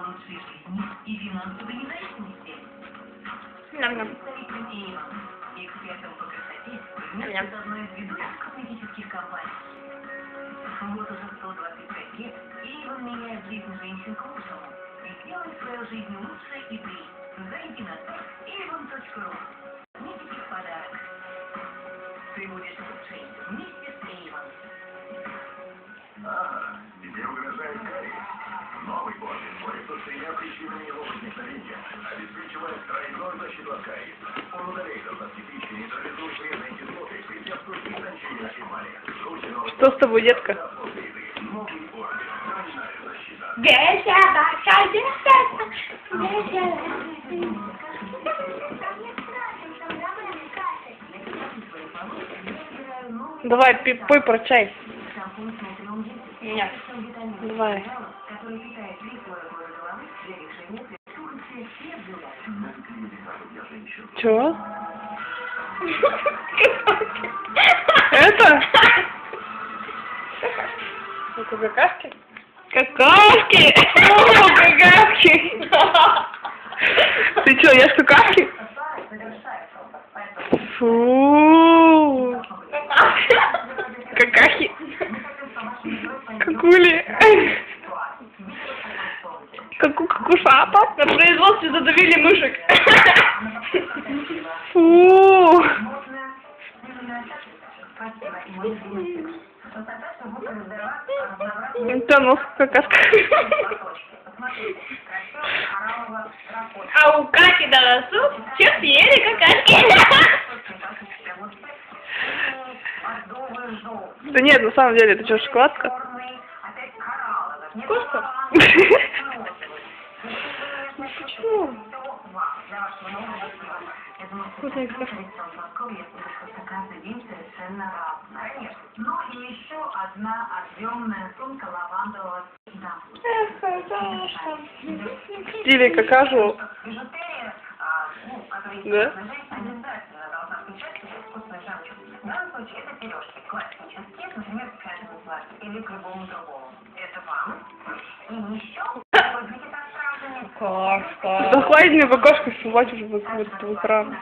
лучшей жизни и финансовой независимости. Представитель Эйвон, экспертом по красоте, с одной из ведущих косметических компаний. Вот уже 125 лет Эйвон меняет жизнь женщин к лучшему и делает свою жизнь лучше и ты. Зайди на сайт avon.ru. Месяц в подарок. Ты будешь лучшей вместе борется с тремя причинами его возникновения, обеспечивая тройную защиту от кариеса. Он удаляет пищи, нейтрализует вредные кислоты, препятствует истончению эмали. Что с тобой, детка? Геся, баша, Геся, Давай, пой про чай. Нет. Давай. женщин. Чего? Это? Это какашки? Какашки! О, какашки! Ты что, ешь какашки? Фу! Какахи! Какули! Каку какушата? На производстве задавили мышек. Фу! Это нос какашка. А у Кати на носу все съели какашки. Да нет, на самом деле, это что, шоколадка? Вкусно? Почему? Ну и еще одна объемная сумка лавандового цвета. В стиле которая Да? обязательно должна включать в жемчуг. В данном случае это сережки или к любому другому. Это вам. И еще такой бригетаж сразу Да хватит мне в окошко сувать уже в, в, в экран.